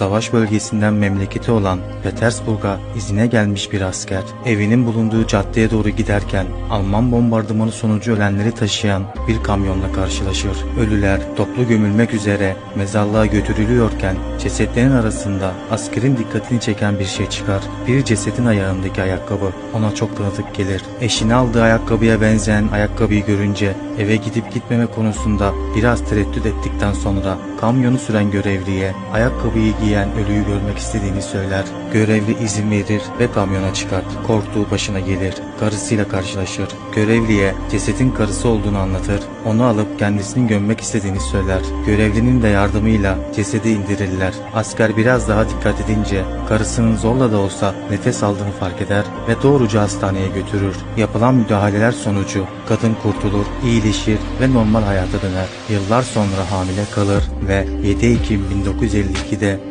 savaş bölgesinden memleketi olan Petersburg'a izine gelmiş bir asker. Evinin bulunduğu caddeye doğru giderken Alman bombardımanı sonucu ölenleri taşıyan bir kamyonla karşılaşır. Ölüler toplu gömülmek üzere mezarlığa götürülüyorken cesetlerin arasında askerin dikkatini çeken bir şey çıkar. Bir cesetin ayağındaki ayakkabı ona çok tanıdık gelir. Eşine aldığı ayakkabıya benzeyen ayakkabıyı görünce eve gidip gitmeme konusunda biraz tereddüt ettikten sonra kamyonu süren görevliye ayakkabıyı giyen ölüyü görmek istediğini söyler. Görevli izin verir ve kamyona çıkar. Korktuğu başına gelir. Karısıyla karşılaşır. Görevliye cesetin karısı olduğunu anlatır. Onu alıp kendisinin gömmek istediğini söyler. Görevlinin de yardımıyla cesedi indirirler. Asker biraz daha dikkat edince karısının zorla da olsa nefes aldığını fark eder ve doğruca hastaneye götürür. Yapılan müdahaleler sonucu kadın kurtulur, iyileşir ve normal hayata döner. Yıllar sonra hamile kalır ve 7 Ekim 1952'de